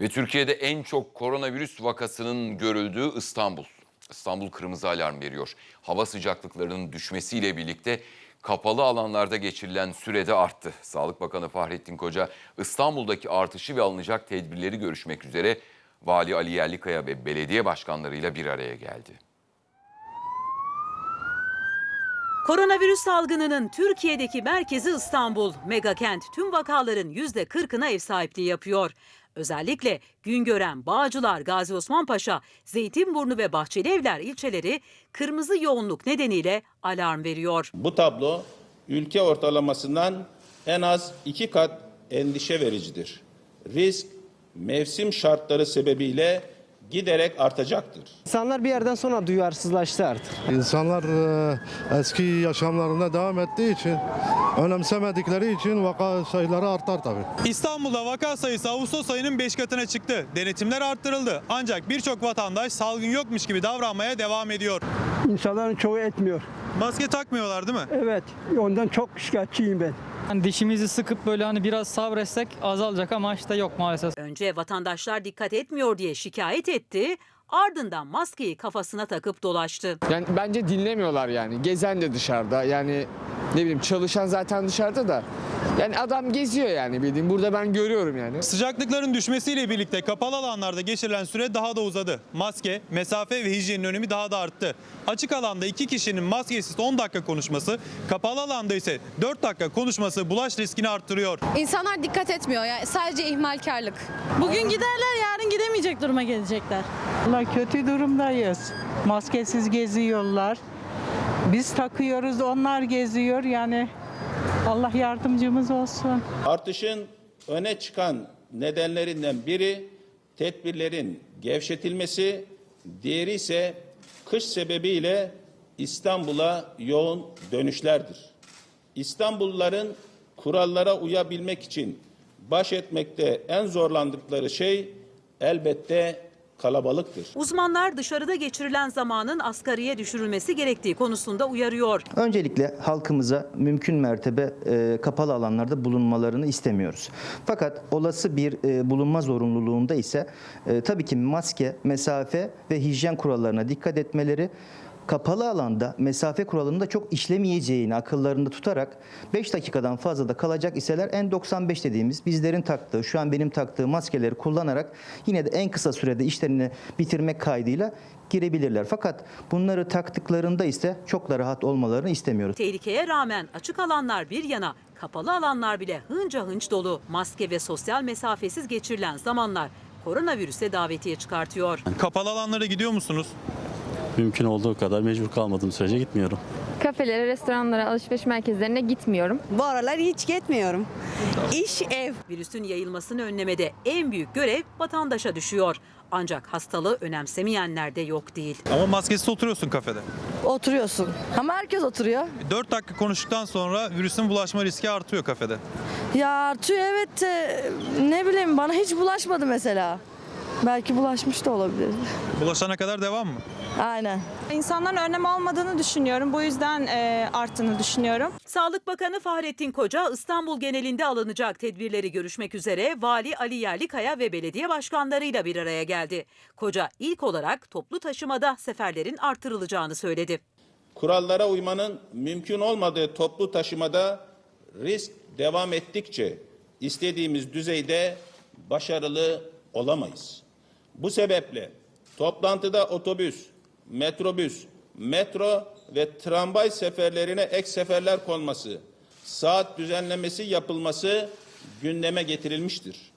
Ve Türkiye'de en çok koronavirüs vakasının görüldüğü İstanbul. İstanbul kırmızı alarm veriyor. Hava sıcaklıklarının düşmesiyle birlikte kapalı alanlarda geçirilen sürede arttı. Sağlık Bakanı Fahrettin Koca İstanbul'daki artışı ve alınacak tedbirleri görüşmek üzere Vali Ali Yerlikaya ve belediye başkanlarıyla bir araya geldi. Koronavirüs salgınının Türkiye'deki merkezi İstanbul. Megakent tüm vakaların %40'ına ev sahipliği yapıyor. Özellikle Güngören, Bağcılar, Gazi Osman Paşa, Zeytinburnu ve Bahçelievler ilçeleri kırmızı yoğunluk nedeniyle alarm veriyor. Bu tablo ülke ortalamasından en az iki kat endişe vericidir. Risk mevsim şartları sebebiyle giderek artacaktır. İnsanlar bir yerden sonra duyarsızlaştı artık. İnsanlar e, eski yaşamlarına devam ettiği için, önemsemedikleri için vaka sayıları artar tabii. İstanbul'da vaka sayısı Ağustos ayının 5 katına çıktı. Denetimler arttırıldı. Ancak birçok vatandaş salgın yokmuş gibi davranmaya devam ediyor. İnsanların çoğu etmiyor. Maske takmıyorlar değil mi? Evet, ondan çok şikayetçiyim ben. Hani dişimizi sıkıp böyle hani biraz sabretsek azalacak ama işte yok maalesef. Önce vatandaşlar dikkat etmiyor diye şikayet etti. Ardından maskeyi kafasına takıp dolaştı. Yani bence dinlemiyorlar yani. Gezen de dışarıda. Yani ne bileyim çalışan zaten dışarıda da. Yani adam geziyor yani bildiğin. Burada ben görüyorum yani. Sıcaklıkların düşmesiyle birlikte kapalı alanlarda geçirilen süre daha da uzadı. Maske, mesafe ve hijyenin önemi daha da arttı. Açık alanda iki kişinin maskesiz 10 dakika konuşması, kapalı alanda ise 4 dakika konuşması bulaş riskini arttırıyor. İnsanlar dikkat etmiyor yani sadece ihmalkarlık. Bugün giderler yarın gidemeyecek duruma gelecekler. Valla kötü durumdayız. Maskesiz geziyorlar. Biz takıyoruz, onlar geziyor. Yani Allah yardımcımız olsun. Artışın öne çıkan nedenlerinden biri tedbirlerin gevşetilmesi, diğeri ise kış sebebiyle İstanbul'a yoğun dönüşlerdir. İstanbulluların kurallara uyabilmek için baş etmekte en zorlandıkları şey elbette kalabalıktır. Uzmanlar dışarıda geçirilen zamanın asgariye düşürülmesi gerektiği konusunda uyarıyor. Öncelikle halkımıza mümkün mertebe e, kapalı alanlarda bulunmalarını istemiyoruz. Fakat olası bir e, bulunma zorunluluğunda ise e, tabii ki maske, mesafe ve hijyen kurallarına dikkat etmeleri kapalı alanda mesafe kuralının da çok işlemeyeceğini akıllarında tutarak 5 dakikadan fazla da kalacak iseler N95 dediğimiz bizlerin taktığı, şu an benim taktığım maskeleri kullanarak yine de en kısa sürede işlerini bitirmek kaydıyla girebilirler. Fakat bunları taktıklarında ise çok da rahat olmalarını istemiyoruz. Tehlikeye rağmen açık alanlar bir yana kapalı alanlar bile hınca hınç dolu. Maske ve sosyal mesafesiz geçirilen zamanlar koronavirüse davetiye çıkartıyor. Kapalı alanlara gidiyor musunuz? Mümkün olduğu kadar mecbur kalmadığım sürece gitmiyorum. Kafelere, restoranlara, alışveriş merkezlerine gitmiyorum. Bu aralar hiç gitmiyorum. İş, ev. Virüsün yayılmasını önlemede en büyük görev vatandaşa düşüyor. Ancak hastalığı önemsemeyenler de yok değil. Ama maskesiz oturuyorsun kafede. Oturuyorsun. Ama herkes oturuyor. 4 dakika konuştuktan sonra virüsün bulaşma riski artıyor kafede. Ya artıyor evet de ne bileyim bana hiç bulaşmadı mesela. Belki bulaşmış da olabilir. Bulaşana kadar devam mı? Aynen. İnsanların önlem almadığını düşünüyorum. Bu yüzden arttığını düşünüyorum. Sağlık Bakanı Fahrettin Koca İstanbul genelinde alınacak tedbirleri görüşmek üzere Vali Ali Yerlikaya ve belediye başkanlarıyla bir araya geldi. Koca ilk olarak toplu taşımada seferlerin artırılacağını söyledi. Kurallara uymanın mümkün olmadığı toplu taşımada risk devam ettikçe istediğimiz düzeyde başarılı olamayız. Bu sebeple toplantıda otobüs, metrobüs, metro ve tramvay seferlerine ek seferler konması, saat düzenlemesi yapılması gündeme getirilmiştir.